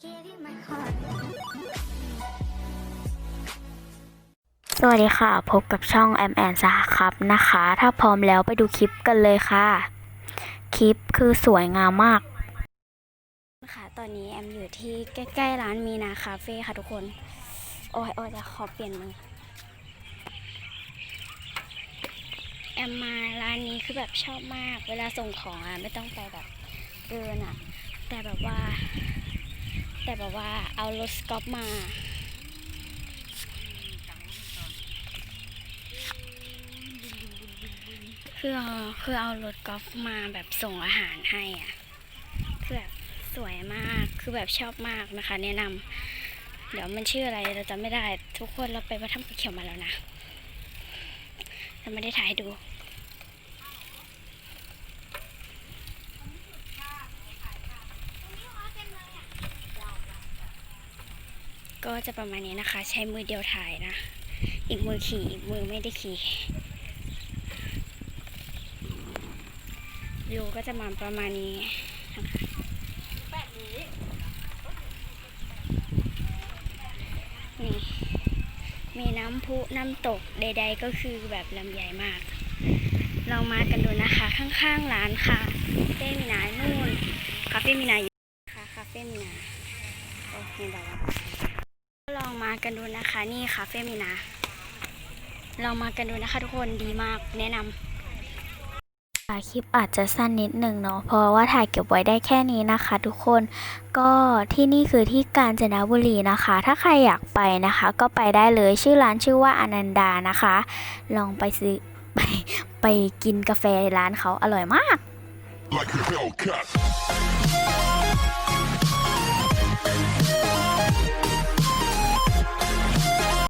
สวัสดีค่ะ พบกับช่องแอมแอนซาครับนะคะ ถ้าพร้อมแล้วไปดูคลิปกันเลยค่ะ คลิปคือสวยงามมากค่ะตอนนี้แอมอยู่ที่ใกล้ ๆ ร้านมีนาคาเฟ่ค่ะทุกคน โอ้ยโอ้ยจะขอเปลี่ยนมือแอมมาร้านนี้คือแบบชอบมาก เวลาส่งของอะไม่ต้องไปแบบเดินอะ แต่แบบว่า แต่แบบว่าเอารถสกอปมาคือเอาคือเอารถกอล์ฟมาแบบส่งอาหารให้อะคือแบบสวยมากคือแบบชอบมากนะคะ แนะนำเดี๋ยวมันชื่ออะไรเราจำไม่ได้ ทุกคนเราไปวัดถ้ำภูเขียวมาแล้วนะเราไม่ได้ถ่ายดู ก็จะประมาณนี้นะคะ ใช้มือเดียวถ่ายนะ อีกมือขี่อีกมือไม่ได้ขี่วิวก็จะมาประมาณนี้นี่มีน้ำพุน้ำตกใด ๆ ก็คือแบบลำใหญ่มาก ลองมากันดูนะคะ ข้างๆร้านค่ะเฟ่มินานู่นคาเฟ่มินาอยู่ค่ะคาเฟ่มินาโอ้ไม่บว่า ลองมากันดูนะคะนี่คาเฟ่มินาลองมากันดูนะคะทุกคนดีมากแนะนำคคลิปอาจจะสั้นนิดหนึ่งเนาะเพราะว่าถ่ายเก็บไว้ได้แค่นี้นะคะ ทุกคนก็ที่นี่คือที่กาญจนบุรีนะคะ ถ้าใครอยากไปนะคะ ก็ไปได้เลยชื่อร้านชื่อว่าอนันดานะคะ ลองไปซื้อไปไปกินกาแฟร้านเขาอร่อยมาก like.